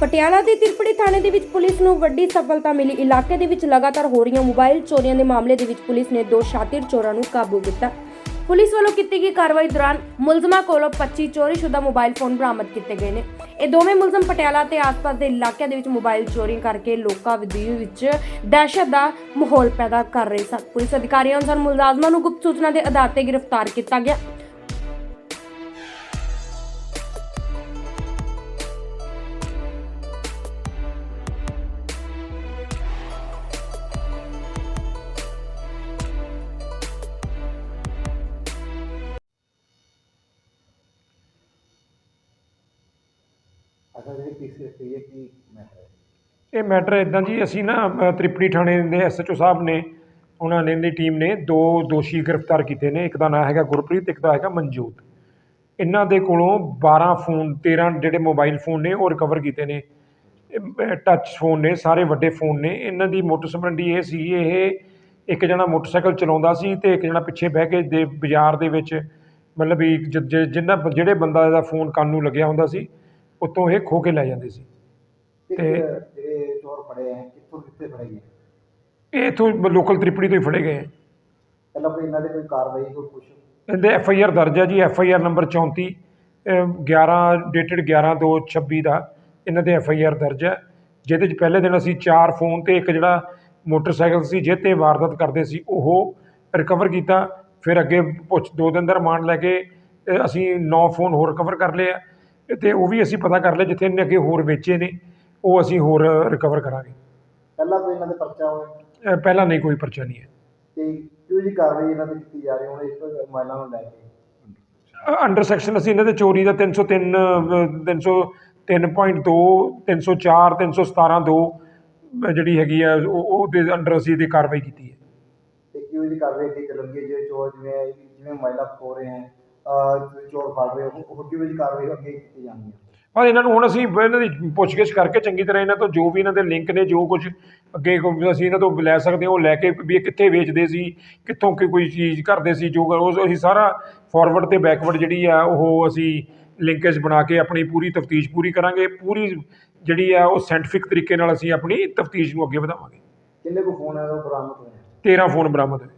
ਪਟਿਆਲਾ ਦੇ ਤਿਰਪੜੀ ਥਾਣੇ ਦੇ ਵਿੱਚ ਪੁਲਿਸ ਨੂੰ ਵੱਡੀ ਸਫਲਤਾ ਮਿਲੀ। ਇਲਾਕੇ ਦੇ ਵਿੱਚ ਲਗਾਤਾਰ ਹੋ ਰਹੀਆਂ ਮੋਬਾਈਲ ਚੋਰੀਆਂ ਦੇ ਮਾਮਲੇ ਦੇ ਵਿੱਚ ਪੁਲਿਸ ਨੇ ਦੋ ਸ਼ਾਤਿਰ ਚੋਰਾਂ ਨੂੰ ਕਾਬੂ ਕੀਤਾ। ਪੁਲਿਸ ਵੱਲੋਂ ਕੀਤੀ ਗਈ ਕਾਰਵਾਈ ਦੌਰਾਨ ਮੁਲਜ਼ਮਾਂ ਕੋਲੋਂ 25 ਚੋਰੀਸ਼ੁਦਾ ਮੋਬਾਈਲ ਫੋਨ ਬਰਾਮਦ ਕੀਤੇ ਗਏ ਨੇ। ਇਹ ਦੋਵੇਂ ਮੁਲਜ਼ਮ ਪਟਿਆਲਾ ਤੇ ਆਸ-ਪਾਸ ਦੇ ਇਲਾਕਿਆਂ ਦੇ ਵਿੱਚ ਮੋਬਾਈਲ ਚੋਰੀ ਕਰਕੇ ਲੋਕਾਂ ਵਿੱਚ ਦਹਿਸ਼ਤ ਦਾ ਮਾਹੌਲ ਪੈਦਾ ਕਰ ਰਹੇ ਸਨ। ਪੁਲਿਸ ਅਧਿਕਾਰੀਆਂ ਅਨੁਸਾਰ ਮੁਲਜ਼ਮਾਂ ਨੂੰ ਗੁਪਤ ਸੂਚਨਾ ਦੇ ਆਧਾਰ ਤੇ ਗ੍ਰਿਫਤਾਰ ਕੀਤਾ ਗਿਆ। ਅੱਛਾ ਜਿਹੜੀ ਪੀਸੀ ਪਈ ਹੈ ਕੀ ਮੈਟਰ ਹੈ? ਇਹ ਮੈਟਰ ਇਦਾਂ ਜੀ ਅਸੀਂ ਨਾ ਅ, ਤ੍ਰਿਪੜੀ ਥਾਣੇ ਦੇ ਐਸਐਚਓ ਸਾਹਿਬ ਨੇ ਉਹਨਾਂ ਨੇ ਦੀ ਟੀਮ ਨੇ ਦੋ ਦੋਸ਼ੀ ਗ੍ਰਿਫਤਾਰ ਕੀਤੇ ਨੇ ਇੱਕ ਦਾ ਨਾਮ ਹੈਗਾ ਗੁਰਪ੍ਰੀਤ ਇੱਕ ਦਾ ਹੈਗਾ ਮਨਜੋਤ। ਇਹਨਾਂ ਦੇ ਕੋਲੋਂ 12 ਫੋਨ 13 ਜਿਹੜੇ ਮੋਬਾਈਲ ਫੋਨ ਨੇ ਉਹ ਰਿਕਵਰ ਕੀਤੇ ਨੇ। ਟੱਚ ਫੋਨ ਨੇ ਸਾਰੇ ਵੱਡੇ ਫੋਨ ਨੇ। ਇਹਨਾਂ ਦੀ ਮੋਟਰ ਸੰਬੰਧੀ ਇਹ ਸੀ ਇਹ ਇੱਕ ਜਣਾ ਮੋਟਰਸਾਈਕਲ ਚਲਾਉਂਦਾ ਸੀ ਤੇ ਇੱਕ ਜਣਾ ਪਿੱਛੇ ਬਹਿ ਕੇ ਦੇ ਬਾਜ਼ਾਰ ਦੇ ਵਿੱਚ ਮਤਲਬ ਵੀ ਜ- ਜ- ਜਿੰਨਾ ਜਿਹੜੇ ਬੰਦਾ ਇਹਦਾ ਫੋਨ ਕੰਨ ਨੂੰ ਲੱਗਿਆ ਹੁੰਦਾ ਸੀ ਉੱਤੋਂ ਇਹ ਖੋ ਕੇ ਲੈ ਜਾਂਦੇ ਸੀ। ਤੇ ਜਿਹੜੇ ਚੋਰ ਫੜੇ ਹੈ ਕਿੱਥੋਂ ਕਿੱਥੇ ਫੜੇ ਗਏ? ਇਹ ਇੱਥੋਂ ਲੋਕਲ ਤ੍ਰਿਪੜੀ ਤੋਂ ਹੀ ਫੜੇ ਗਏ ਹੈ। ਪਹਿਲਾਂ ਕੋਈ ਇਹਨਾਂ ਦੇ ਕੋਈ ਕਾਰਵਾਈ ਕੋਈ ਕੁਛ? ਇਹਦੇ ਐਫ ਆਈ ਆਰ ਦਰਜ ਹੈ ਜੀ ਐਫ ਆਈ ਆਰ ਨੰਬਰ 34 ਅਹ 11 ਡੇਟਡ 11 2 26 ਦਾ ਇਹਨਾਂ ਦੇ ਐਫ ਆਈ ਆਰ ਦਰਜ ਹੈ ਜਿਹਦੇ 'ਚ ਪਹਿਲੇ ਦਿਨ ਅਸੀਂ ਚਾਰ ਫੋਨ ਤੇ ਇੱਕ ਜਿਹੜਾ ਮੋਟਰਸਾਈਕਲ ਸੀ ਜਿਹਦੇ ਤੇ ਵਾਰਦਾਤ ਕਰਦੇ ਸੀ ਉਹ ਰਿਕਵਰ ਕੀਤਾ। ਫਿਰ ਅੱਗੇ ਪੁੱਛ ਦੋ ਦਿਨ ਦਾ ਰਿਮਾਂਡ ਲੈ ਕੇ ਅਸੀਂ 9 ਫੋਨ ਹੋਰ ਰਿਕਵਰ ਕਰ ਲਏ ਆ। ਤੇ ਉਹ ਵੀ ਅਸੀਂ ਪਤਾ ਕਰ ਲਏ ਜਿੱਥੇ ਇਹਨੇ ਅੱਗੇ ਹੋਰ ਵੇਚੇ ਨੇ ਉਹ ਅਸੀਂ ਹੋਰ ਰਿਕਵਰ ਕਰਾਂਗੇ। ਪਹਿਲਾਂ ਕੋਈ ਇਹਨਾਂ ਦੇ ਪਰਚਾ ਹੋਇਆ? ਅਹ ਪਹਿਲਾਂ ਨਹੀਂ ਕੋਈ ਪਰਚਾ ਨਹੀਂ ਹੈ। ਤੇ ਕਿਉਂ ਜੀ ਕਾਰਵਾਈ ਇਹਨਾਂ ਤੇ ਕੀਤੀ ਜਾ ਰਹੀ ਹੁਣ ਇਸ ਮੋਬਾਈਲਾਂ ਨੂੰ ਲੈ ਕੇ। ਅੰਡਰ ਸੈਕਸ਼ਨ ਅਸੀਂ ਇਹਨਾਂ ਦੇ ਚੋਰੀ ਦਾ 303 ਅਹ, 303.2 304 317 2 ਜਿਹੜੀ ਹੈਗੀ ਆ ਉਹ ਉਹਦੇ ਅੰਡਰ ਅਸੀਂ ਇਹਦੀ ਕਾਰਵਾਈ ਕੀਤੀ ਹੈ। ਤੇ ਕਿਉਂ ਜੀ ਕਾਰਵਾਈ ਅੱਗੇ ਚੱਲਣਗੇ? ਜੇ ਚੋਰ ਜਿਵੇਂ ਜਿਵੇਂ ਮੋਬਾਈਲਾਂ ਖੋ ਰਹੇ ਹੈ ਚੋਰ ਫੜ ਰਹੇ ਹੋ ਉਹ ਕਿਉਂ ਜੀ ਕਾਰਵਾਈ ਅੱਗੇ ਕੀਤੀ ਜਾਣੀ ਹੈ ਹਾਂ ਇਹਨਾਂ ਨੂੰ ਹੁਣ ਅਸੀਂ ਇਹਨਾਂ ਦੀ ਪੁੱਛਗਿੱਛ ਕਰਕੇ ਚੰਗੀ ਤਰ੍ਹਾਂ ਇਹਨਾਂ ਤੋਂ ਜੋ ਵੀ ਇਹਨਾਂ ਦੇ ਲਿੰਕ ਨੇ ਜੋ ਕੁਝ ਅੱਗੇ ਕੋਈ ਅਸੀਂ ਇਹਨਾਂ ਤੋਂ ਲੈ ਸਕਦੇ ਹਾਂ ਉਹ ਲੈ ਕੇ ਵੀ ਇਹ ਕਿੱਥੇ ਵੇਚਦੇ ਸੀ ਕਿੱਥੋਂ ਕਿ ਕੋਈ ਚੀਜ਼ ਕਰਦੇ ਸੀ ਜੋ ਉਹ ਅਸੀਂ ਸਾਰਾ ਫਾਰਵਰਡ ਤੇ ਬੈਕਵਰਡ ਜਿਹੜੀ ਆ ਉਹ ਅਸੀਂ ਲਿੰਕੇਜ ਬਣਾ ਕੇ ਆਪਣੀ ਪੂਰੀ ਤਫਤੀਸ਼ ਪੂਰੀ ਕਰਾਂਗੇ। ਪੂਰੀ ਜਿਹੜੀ ਆ ਉਹ ਸਾਇੰਟੀਫਿਕ ਤਰੀਕੇ ਨਾਲ ਅਸੀਂ ਆਪਣੀ ਤਫਤੀਸ਼ ਨੂੰ ਅੱਗੇ ਵਧਾਵਾਂਗੇ। ਕਿੰਨੇ ਕੋ ਫੋਨ ਉਹ ਬਰਾਮਦ ਹੋਏ ਹੈ? 13 ਫੋਨ ਬਰਾਮਦ ਹੋਏ।